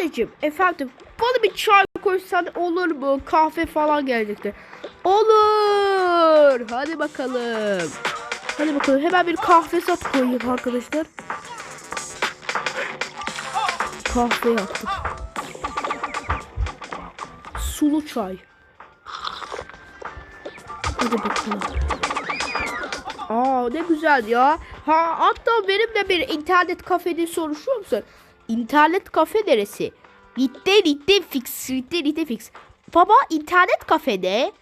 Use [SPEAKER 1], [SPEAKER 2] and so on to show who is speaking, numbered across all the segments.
[SPEAKER 1] Anneciğim efendim bana bir çay koysan olur mu? Kahve falan gelecekti. Olur. Hadi bakalım. Hadi bakalım hemen bir kahve sat koyayım arkadaşlar. Kahve yaptım. Sulu çay. Hadi bakalım. Aa ne güzel ya. Ha hatta benim de bir internet kafede soruşuyor musun? İnternet kafe neresi? Bitti bitti fix bitti bitti fix. Baba internet kafede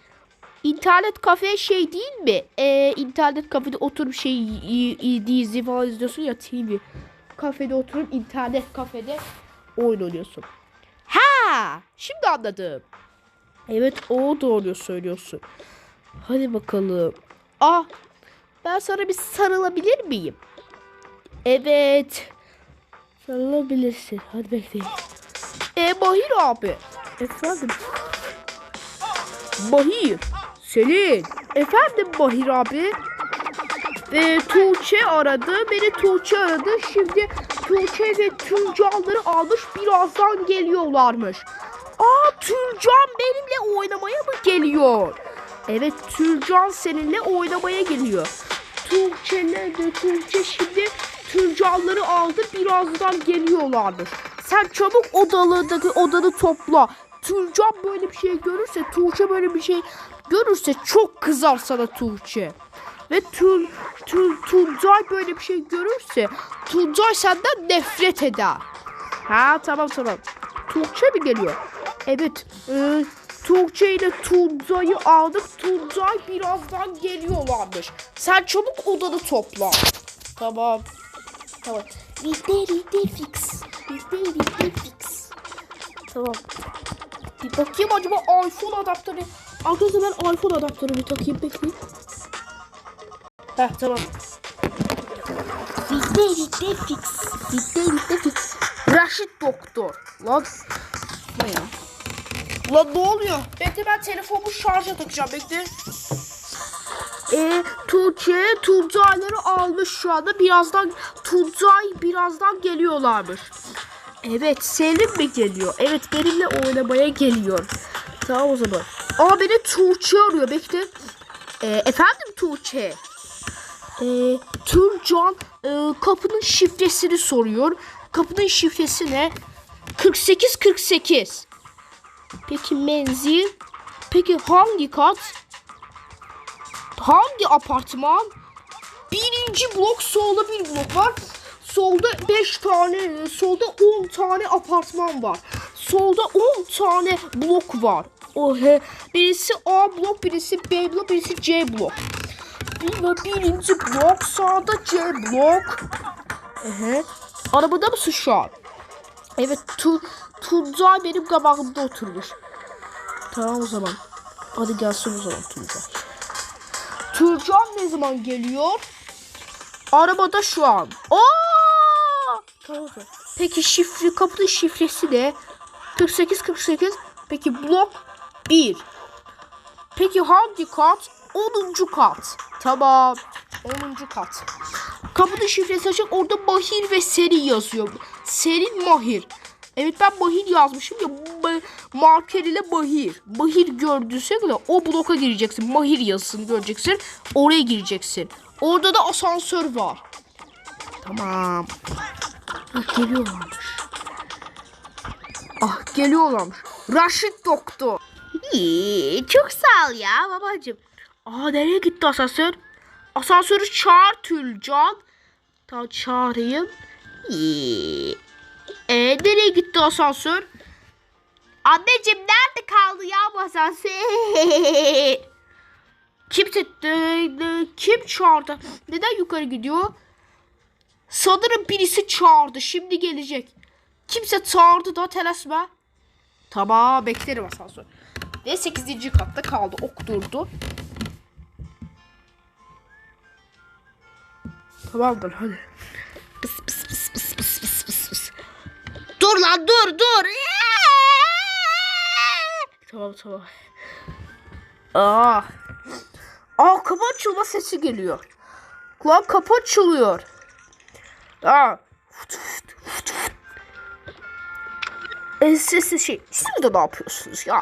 [SPEAKER 1] İnternet kafe şey değil mi? Ee, internet kafede oturup şey dizi falan izliyorsun ya TV. Kafede oturup internet kafede oyun oynuyorsun. Ha, şimdi anladım. Evet o doğru söylüyorsun. Hadi bakalım. Ah ben sana bir sarılabilir miyim? Evet. Sarılabilirsin. Hadi bekleyin. E Bahir abi. Efendim. Bahir. Selin. Efendim Bahir abi. E, Tuğçe aradı. Beni Tuğçe aradı. Şimdi Tuğçe ve Tülcanları almış. Birazdan geliyorlarmış. Aa Tülcan benimle oynamaya mı geliyor? Evet Tülcan seninle oynamaya geliyor. Tuğçe nerede? Tuğçe şimdi Tülcanları aldı. Birazdan geliyorlarmış. Sen çabuk odalardaki odanı topla. Tülcan böyle bir şey görürse, Tuğçe böyle bir şey görürse çok kızar sana Tuğçe. Ve Tül, Tül, Tuncay böyle bir şey görürse Tuncay senden nefret eder. Ha tamam tamam. Tuğçe mi geliyor? Evet. E, Tuğçe ile Tuncay'ı aldık. Tuncay birazdan geliyorlarmış. Sen çabuk odanı topla. Tamam. Tamam. Bizde bizde fix. Bizde bizde fix. Tamam. Bir bakayım acaba iPhone adaptörü. Arkadaşlar ben iPhone adaptörü bir takayım bekleyin. Heh tamam. Bizde bizde fix. Bizde bizde fix. Raşit doktor. Lan. Ne ya? Lan ne oluyor? Bekle ben telefonumu şarja takacağım bekle. E, Tuğçe Tuncay'ları almış şu anda. Birazdan Tuncay birazdan geliyorlarmış. Evet Selim mi geliyor? Evet benimle oynamaya geliyor. Tamam o zaman. Aa beni Tuğçe arıyor bekle. E, efendim Tuğçe? E, Turcan e, kapının şifresini soruyor. Kapının şifresi ne? 48 48. Peki menzil? Peki hangi kat? Hangi apartman? Birinci blok solda bir blok var. Solda 5 tane, solda 10 tane apartman var. Solda 10 tane blok var. O he, birisi A blok, birisi B blok, birisi C blok. Bir birinci blok, sağda C blok. Ehe. Arabada mısın şu an? Evet, tu, Tuncay benim kabağımda oturmuş. Tamam o zaman. Hadi gelsin o zaman Tuncay. Tuğcan ne zaman geliyor? Arabada şu an. Aa! Tamam. Peki şifre kapının şifresi ne? 48 48. Peki blok 1. Peki hangi kat? 10. kat. Tamam. 10. kat. Kapının şifresi açık. Orada Mahir ve Serin yazıyor. Serin Mahir. Evet ben Mahir yazmışım ya. Ma- marker ile Mahir. Mahir gördüyse de o bloka gireceksin. Mahir yazısını göreceksin. Oraya gireceksin. Orada da asansör var. Tamam. Ah geliyorlarmış. Ah geliyorlarmış. Raşit doktor. İyi, çok sağ ol ya babacığım. Aa nereye gitti asansör? Asansörü çağır Tülcan. Tamam çağırayım. İyi. E, nereye gitti asansör? Anneciğim nerede kaldı ya bu asansör? Kimse kim çağırdı? Neden yukarı gidiyor? Sanırım birisi çağırdı. Şimdi gelecek. Kimse çağırdı da telaşma. Tamam beklerim asansör. Ve 8. katta kaldı. Ok durdu. Tamamdır hadi. Dur lan dur dur. Tamam tamam. Aa. Aa kapı açılma sesi geliyor. Lan kapı açılıyor. Aa. E, siz, siz şey, siz burada ne yapıyorsunuz ya?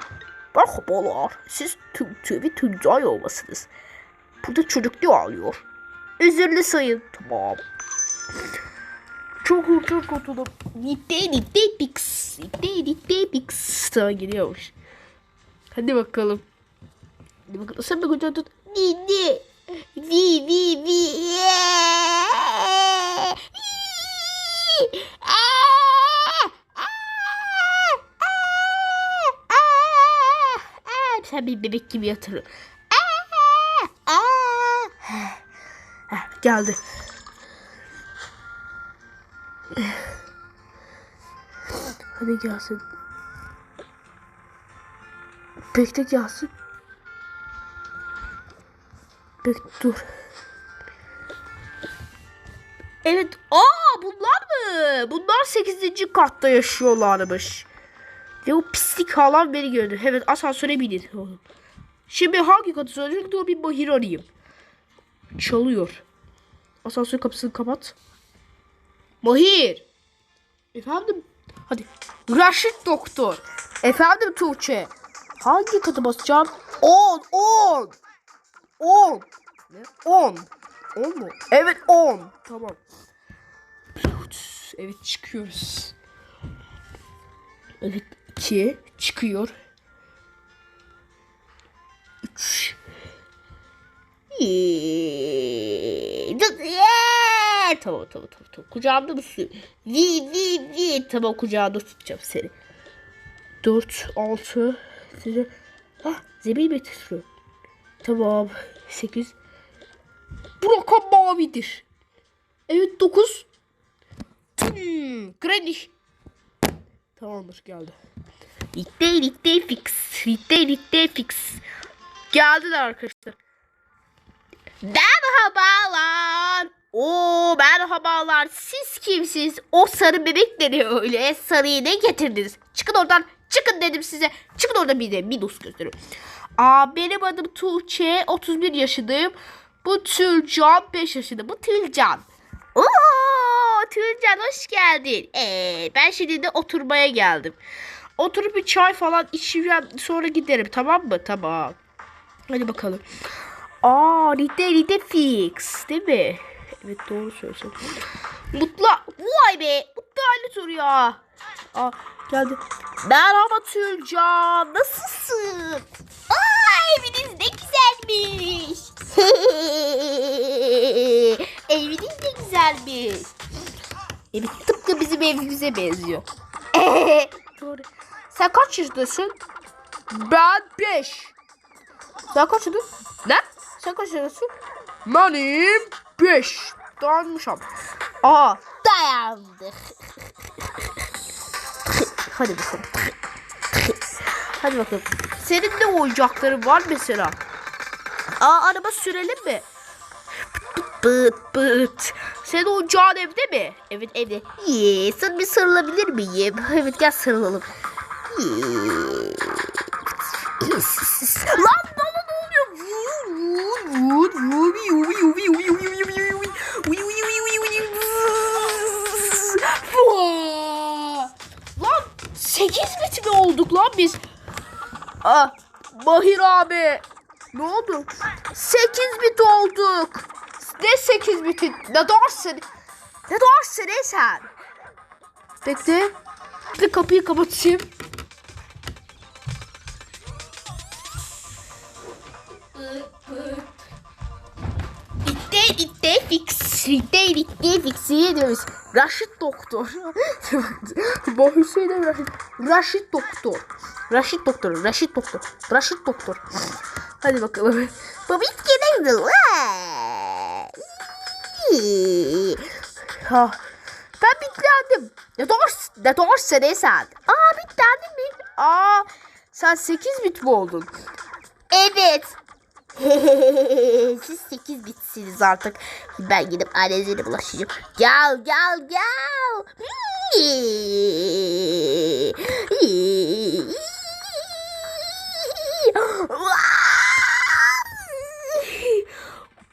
[SPEAKER 1] Merhabalar. Siz tüm tübi Tuncay olmasınız. Burada çocuk ne ağlıyor? Üzerine sayın. Tamam. Çok çok oturdum. Nitte nitte pix. Nitte nitte pix. Tamam geliyormuş. Hadi bakalım. Hadi bakalım. Sen de kocaman tut. Nitte. Vi vi vi. Sen bir bebek gibi yatırın. Heh, geldi. Hadi gelsin. Bekle gelsin. Bek dur. Evet. Aa bunlar mı? Bunlar 8. katta yaşıyorlarmış. Ve o pislik halam beni gördü. Evet asansöre binin. Şimdi hangi katı söyleyecek? Dur bir bahir arayayım. Çalıyor. Asansör kapısını kapat. Mahir. Efendim? Hadi. Raşit doktor. Efendim Tuğçe. Hangi katı basacağım? 10, 10. 10. Ne? 10. 10 mu? Evet 10. Tamam. Evet çıkıyoruz. Evet 2 çıkıyor. 3 Tamam tamam tamam tamam. Kucağımda mısın? Vi vi vi. Tamam kucağımda tutacağım seni. 4 6 7 Ah zebil mi titriyor? Tamam. 8 Bu rakam mavidir. Evet 9 Hmm, Greenwich. Tamamdır geldi. Litte litte fix. Litte litte fix. Geldiler arkadaşlar. Merhabalar. Oo merhabalar. Siz kimsiniz? O sarı bebekleri öyle. Sarıyı ne getirdiniz? Çıkın oradan. Çıkın dedim size. Çıkın oradan bir de minus gösterin. Aa benim adım Tuğçe. 31 yaşındayım. Bu Tülcan 5 yaşında. Bu Tülcan. Oo Tülcan hoş geldin. Ee, ben şimdi de oturmaya geldim. Oturup bir çay falan içeceğim. Sonra giderim tamam mı? Tamam. Hadi bakalım. Aa Rite Rite Fix değil mi? Evet doğru söylüyorsun. Mutlu. Vay be. Mutlu aile ya. Aa geldi. Merhaba Tülcan. Nasılsın? Aa eviniz ne güzelmiş. eviniz de güzelmiş. Evet tıpkı bizim evimize benziyor. Doğru. Sen kaç yaşındasın? Ben 5. Sen kaç yaşındasın? Ne? Sen kaç yaşındasın? Benim 5. Dayanmışım. Aa dayandık. Hadi bakalım. Hadi bakalım. Senin ne oyuncakların var mesela? Aa araba sürelim mi? Bıt bıt. Senin oyuncağın evde mi? Evet evde. Yee, sen bir sarılabilir miyim? Evet gel sarılalım. Yee. Olduk lan biz? Ah, Mahir abi. Ne oldu? 8 bit olduk. Ne 8 biti? Ne dersin? Ne dersin ne sen? Bekle. Bir kapıyı kapatayım. Bitti fix. Bitti bitti fix diyoruz. Raşit doktor. Bu Hüseyin Raşit. Raşit doktor. Raşit doktor. Raşit doktor. Raşit doktor. Hadi bakalım. Babit gene Ha. Ben bitlendim. Ne doğrusu, ne doğrusu ne sen? Aa bitlendin mi? Aa sen 8 bit mi oldun? Evet. Siz 8 bitsiniz artık. Ben gidip annenize bulaşacağım. Gel gel gel.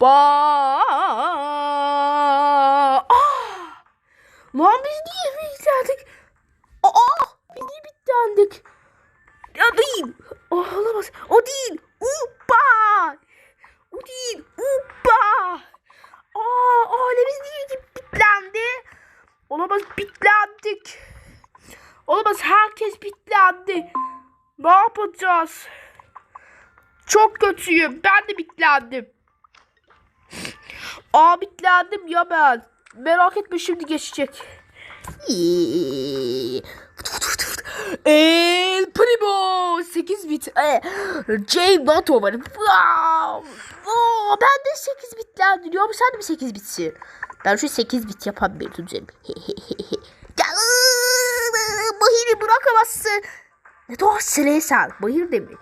[SPEAKER 1] Ba. Ah! Lan biz niye bitlendik? Aa! Biz niye bitlendik? Ya değil. Oh, olamaz. O değil. Upa. O değil. Upa. Aa, ailemiz değil ki bitlendi. Olamaz bitlendik. Olamaz herkes bitlendi. Ne yapacağız? Çok kötüyüm. Ben de bitlendim. Aa bitlendim ya ben. Merak etme şimdi geçecek. El Primo 8 bit. E, J Nato var. Oo, ben de 8 bitler diliyorum. Sen de mi 8 bitsin? Ben şu 8 bit yapan bir tutacağım. Bahir'i bırakamazsın. Ne doğru sen. Bahir demek.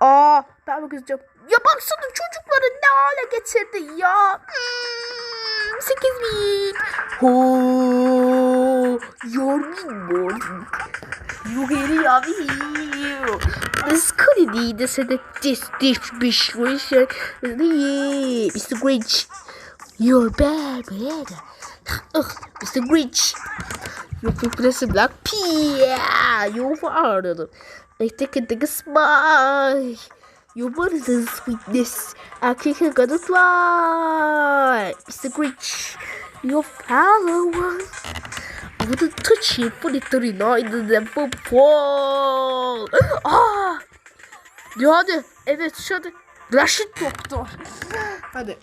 [SPEAKER 1] Aa ben mi kızacağım? Ya baksana çocukları ne hale getirdi ya. Hmm, 8 bin. Ho, yormin You really love you. This could be the distribution. Yeah, Mr. Grinch, you're bad, man. Ugh, Mr. Grinch, you press a black pea. You are. I take a take a smile. You want the sweetness. I think I'm gonna fly. Mr. Grinch, your followers. To touch you for the 39 and then for fall. Ah! Hadi. Evet hadi. Raşit doktor. Hadi.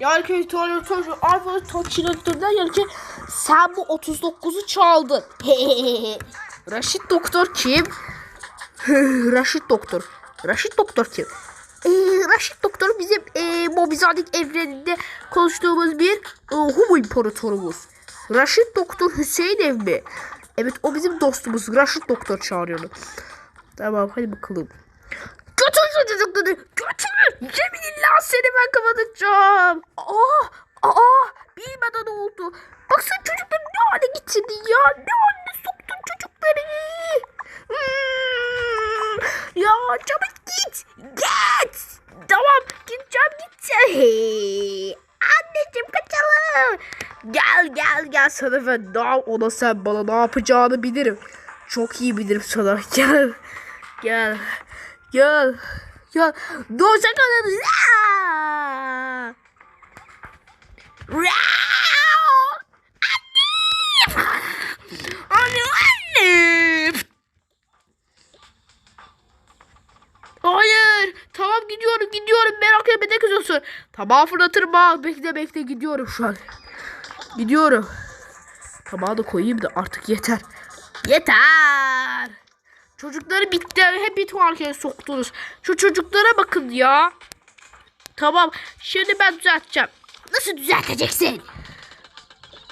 [SPEAKER 1] Yani ki tuvalet tuvalet Alfa Toçinat'tan yani ki sen bu 39'u çaldın. Raşit doktor kim? Raşit doktor. Raşit doktor kim? Ee, Raşit doktor bizim e, Mobizadik evreninde konuştuğumuz bir e, Humo imparatorumuz. Raşit doktor Hüseyin ev mi? Evet o bizim dostumuz. Raşit doktor çağırıyordu. Tamam hadi bakalım. Götür şu çocukları. Götür. Yeminillah seni ben kapatacağım. Aa, aa, bilmeden oldu. Baksana çocukları ne hale getirdin ya. Ne haline soktun çocukları. Hmm, ya çabuk git. Git. Tamam gideceğim gideceğim. Anneciğim kaçalım. Gel gel gel sana ben daha ona sen bana ne yapacağını bilirim. Çok iyi bilirim sana. Gel. Gel. Gel. Gel. Doğuşa kadar. Kızıyorsun. Tamam fırlatırım ha. Bekle bekle gidiyorum şu an. Gidiyorum. Tabağı da koyayım da artık yeter. Yeter. Çocukları bitti. Hep bir tuvalete soktunuz. Şu çocuklara bakın ya. Tamam. Şimdi ben düzelteceğim. Nasıl düzelteceksin?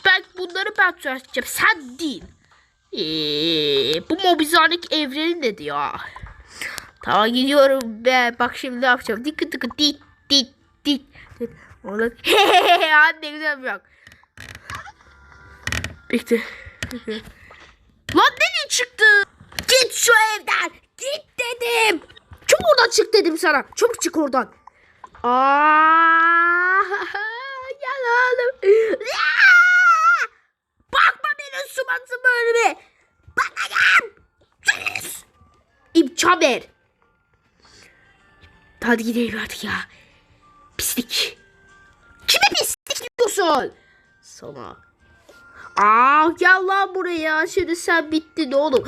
[SPEAKER 1] Ben bunları ben düzelteceğim. Sen değil. Ee, bu mobizanik evreni dedi ya. Tamam gidiyorum be. Bak şimdi ne yapacağım. Dik dik dik dik Ona anne güzel bir bak. Bekle. Lan nereye çıktı? Git şu evden. Git dedim. Çabuk oradan çık dedim sana. Çabuk çık oradan. Aa, gel oğlum. Aa! Bakma benim suratım önüme. Bakacağım. Sus. İmkan ver. Hadi gidelim artık ya. Pislik. Kime pislik diyorsun? Sana. Aa gel lan buraya. Şimdi sen bittin oğlum.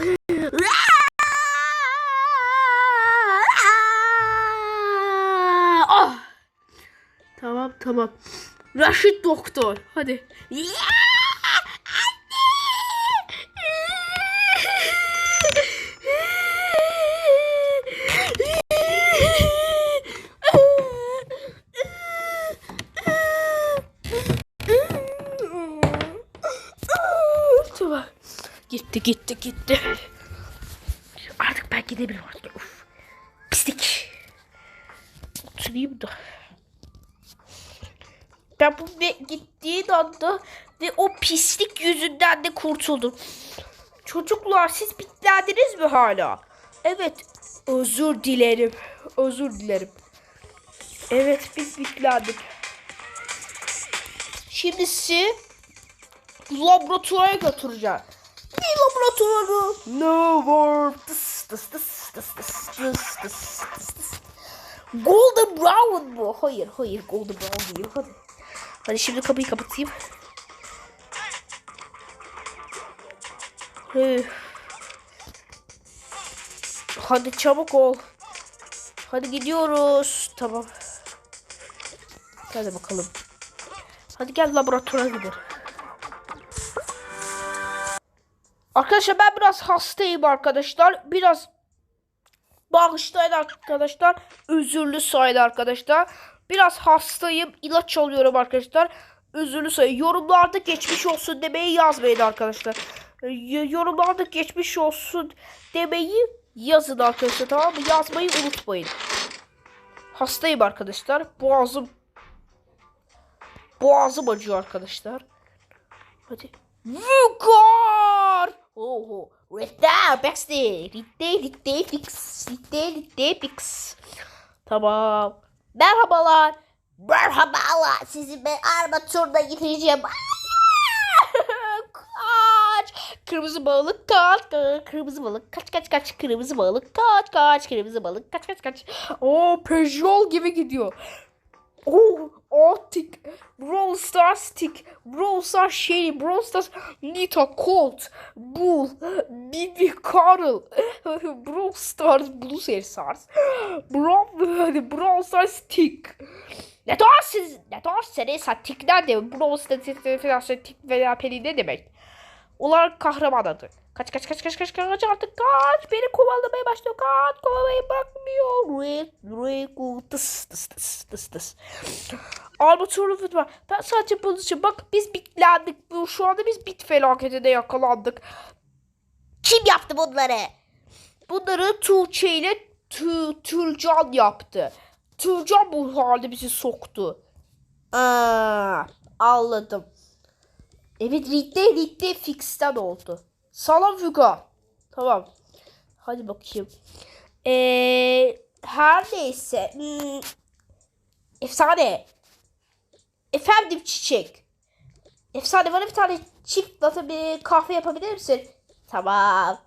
[SPEAKER 1] Ah. Tamam tamam. Raşit doktor. Hadi. Tamam. Gitti gitti. Artık ben gidebilirim artık. Uf. Pislik. Oturayım da. Ben bu ve gittiği anda ve o pislik yüzünden de kurtuldum. Çocuklar siz bitlendiniz mi hala? Evet. Özür dilerim. Özür dilerim. Evet biz bitlendik. Şimdi sizi laboratuvara götüreceğim simülatörü. No war. Tıs tıs tıs tıs tıs tıs tıs tıs. Golden Brown mu? Hayır hayır Golden Brown değil. Hadi. Hadi şimdi kapıyı kapatayım. Hadi çabuk ol. Hadi gidiyoruz. Tamam. Hadi bakalım. Hadi gel laboratuvara gidelim. Arkadaşlar ben biraz hastayım arkadaşlar. Biraz bağışlayın arkadaşlar. Özürlü sayın arkadaşlar. Biraz hastayım. İlaç alıyorum arkadaşlar. Özürlü sayın. Yorumlarda geçmiş olsun demeyi yazmayın arkadaşlar. Y- Yorumlarda geçmiş olsun demeyi yazın arkadaşlar tamam mı? Yazmayı unutmayın. Hastayım arkadaşlar. Boğazım Boğazım acıyor arkadaşlar. Hadi. Vugar! Oho. Rita, backstage. Rita, Rita, fix. Rita, Rita, fix. Tamam. Merhabalar. Merhabalar. Sizi ben armaturda getireceğim. kaç. Kırmızı balık kaç. Kırmızı balık kaç kaç kaç. Kırmızı balık kaç kaç. Kırmızı balık kaç kaç kaç. Oo Peugeot gibi gidiyor. Oh, Arctic, Brawl Stars Tick, Brawl Stars Shelly, Brawl Stars Nita, Colt, Bull, Bibi, Carl, Brawl Stars Blue Stars, Brawl, Brawl Stars Tick. Ne dersiniz? Ne dersiniz? Ha, Tick nerede? Brawl Stars Tick veya Penny ne demek? Onlar kahraman adı. Kaç kaç kaç kaç kaç kaç artık kaç. Beni kovalamaya başlıyor. Kaç kovalamaya bırakmıyor. Rek rek tıs tıs tıs tıs tıs. Armatürlü var. Ben sadece bunun için bak biz bitlendik. Şu anda biz bit felaketine yakalandık. Kim yaptı bunları? Bunları Tuğçe ile Tü, Türcan yaptı. Türcan bu halde bizi soktu. Aa, anladım. Evet Ridde Ridde fixten oldu. Salam Fuga. Tamam. Hadi bakayım. Ee, her neyse. Hmm, efsane. Efendim çiçek. Efsane bana bir tane çift latte bir kahve yapabilir misin? Tamam.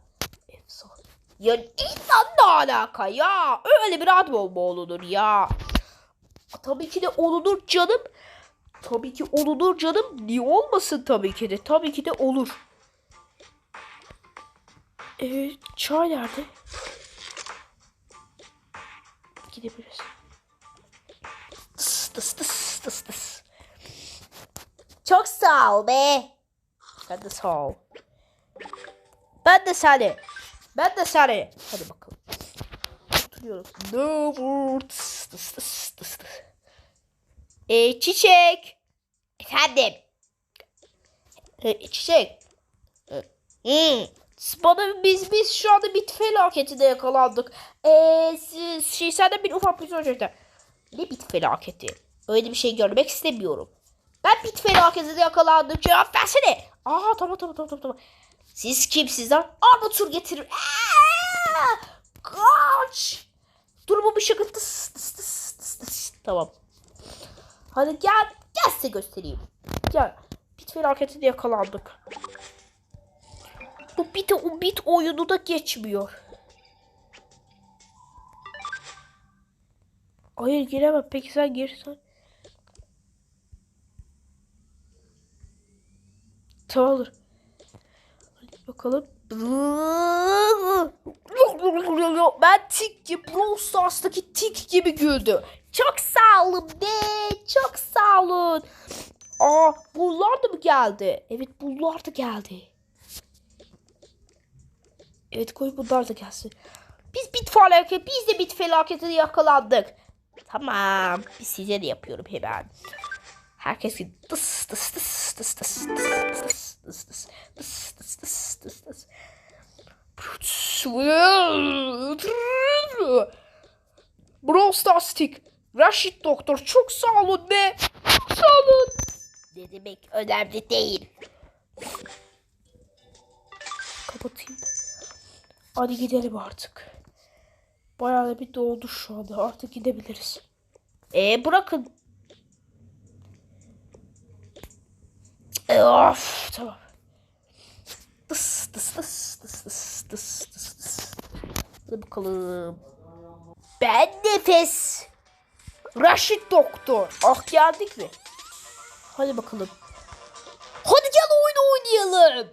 [SPEAKER 1] Efsane. Ya insan ne alaka ya? Öyle bir adım olma olunur ya. Tabii ki de olunur canım. Tabii ki olunur canım. Niye olmasın tabii ki de. Tabii ki de olur. Ee, çay nerede? Gidebiliriz. Tıs tıs tıs tıs tıs. Çok sağ ol be. Ben de sağ ol. Ben de seni. Ben de seni. Hadi bakalım. Oturuyoruz. Ne vur? Tıs tıs tıs tıs tıs. Ee, çiçek. Efendim. Ee, çiçek. Ee, hmm. Bana biz biz şu anda bir felaketine yakalandık. Ee, siz, şey senden bir ufak bir soru soracağım. Ne bit felaketi? Öyle bir şey görmek istemiyorum. Ben bit felaketine yakalandım. Cevap versene. Aa tamam tamam tamam tamam. Siz kimsiniz lan? Armatur getirir. Aa, kaç. Durumu bir tıs. Tamam. Hadi gel. Gel size göstereyim. Gel. Bit felaketine yakalandık. Bu bit, o bit oyunu da geçmiyor. Hayır giremem. Peki sen girsen. Tamamdır. Hadi bakalım. Ben tik gibi Brawl Stars'taki tik gibi güldü. Çok sağ olun be. Çok sağ olun. Aa bunlar da mı geldi? Evet bunlar da geldi. Evet koy bunlar da gelsin. Biz bit felaketi, biz de bit felaketine yakalandık. Tamam. Biz size de yapıyorum hemen. Herkes gibi tıs tıs tıs tıs tıs tıs tıs tıs tıs tıs tıs tıs tıs. Brawl Stars Stick. Raşit doktor çok sağ olun be. Çok sağ olun. Ne demek önemli değil. Kapatayım da. Hadi gidelim artık. Bayağı da bir doldu şu anda. Artık gidebiliriz. E bırakın. E, of tamam. Tıs tıs tıs tıs tıs tıs tıs. Hadi bakalım. Ben nefes. Raşit doktor. Ah geldik mi? Hadi bakalım. Hadi gel oyun oynayalım.